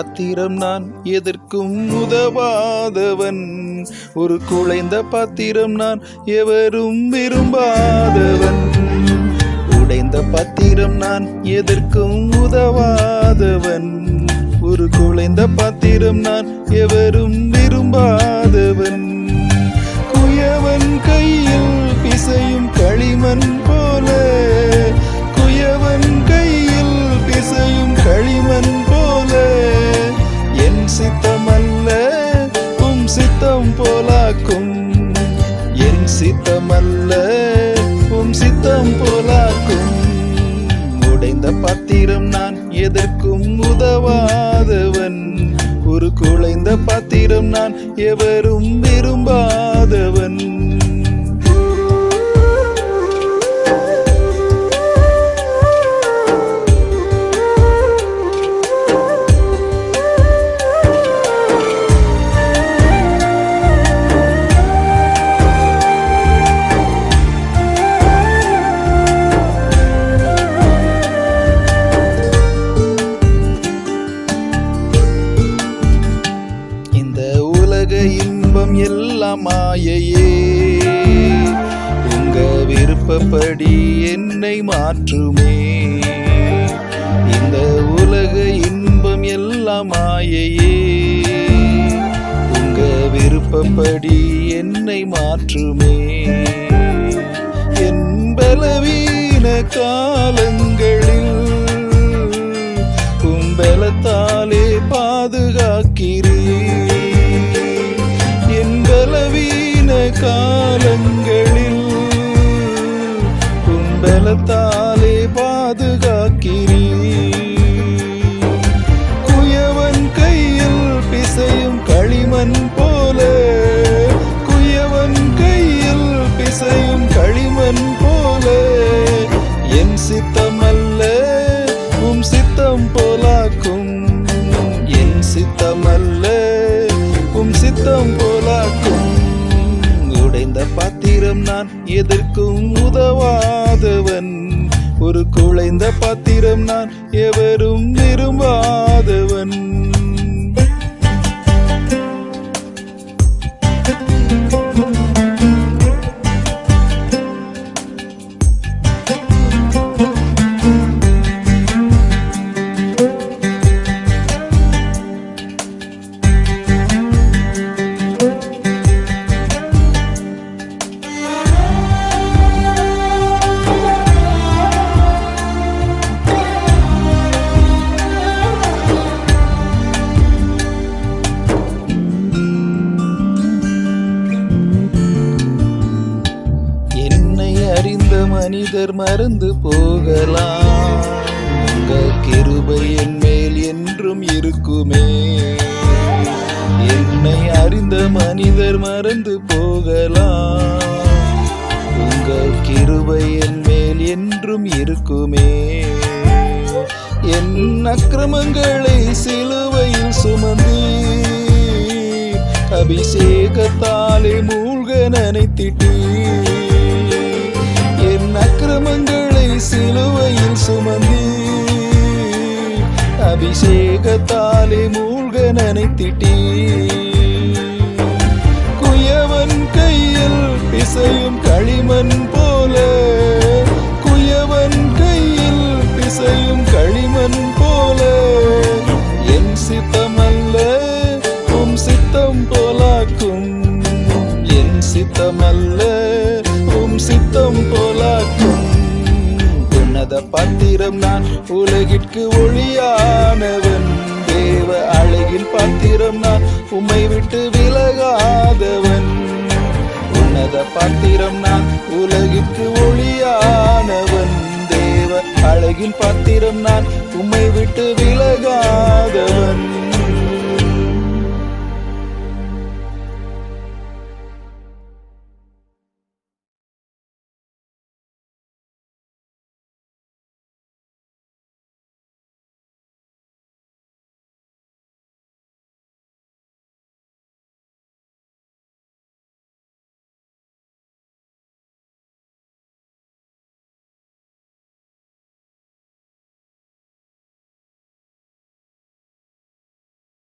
பத்திரம் நான் எதற்கும் உதவாதவன். ஒரு குழைந்த பத்திரம் நான் எவரும் விரும்பாதவன். உடைந்த பத்திரம் நான் எதற்கும் உதவாதவன். ஒரு குழைந்த பத்திரம் நான் எவரும் பாத்திரம் நான் எதற்கும் உதவாதவன். ஒரு குலைந்த பாத்திரம் நான் எவரும் விரும்பாதவன். விருப்பப்படி என்னை மாற்றுமே. இந்த உலக இன்பம் எல்லாம் மாயையே உங்க விருப்பப்படி என்னை மாற்றுமே. என் பலவீன காலங்களில் கும்பலத்தாலே பாதுகாக்கிறீ கரத்தாலே பாதுகாக்கிறீ குயவன் கையில் பிசையும் களிமண் போல. குயவன் கையில் பிசையும் களிமண் போல. என் சித்தம் அல்ல உம் சித்தம் போலாக்கும். என் சித்தம் அல்ல உம் சித்தம் நான் எதற்கும் உதவாதவன். ஒரு குழைந்த பாத்திரம் நான் எவரும் விரும்ப மனிதர் மறந்து போகலாம். உங்கள் கிருபை என் மேல் என்றும் இருக்குமே. என்னை அறிந்த மனிதர் மறந்து போகலாம். உங்க கிருபை என் மேல் என்றும் இருக்குமே. என் அக்கிரமங்களை சிலுவையில் சுமந்து அபிஷேகத்தாலே மூழ்க நினைத்திட்டு சுமந்து. அபிஷேகத்தாலே மூழ்க நினைத்திட்டே குயவன் கையில் பிசையும் களிமண் போல. குயவன் கையில் பிசையும் களிமண் போல. என் சித்தமல்ல உம் சித்தம் போலாக்கும். என் சித்தமல்ல உம் சித்தம் போலாக்கும் பாத்திரம் நான் உலகிற்கு ஒளியானவன். தேவ அழகின் பாத்திரம் நான் உம்மை விட்டு விலகாதவன். உன்னத பாத்திரம் நான் உலகிற்கு ஒளியானவன். தேவ அழகின் பாத்திரம் நான் உம்மை விட்டு விலகாதவன்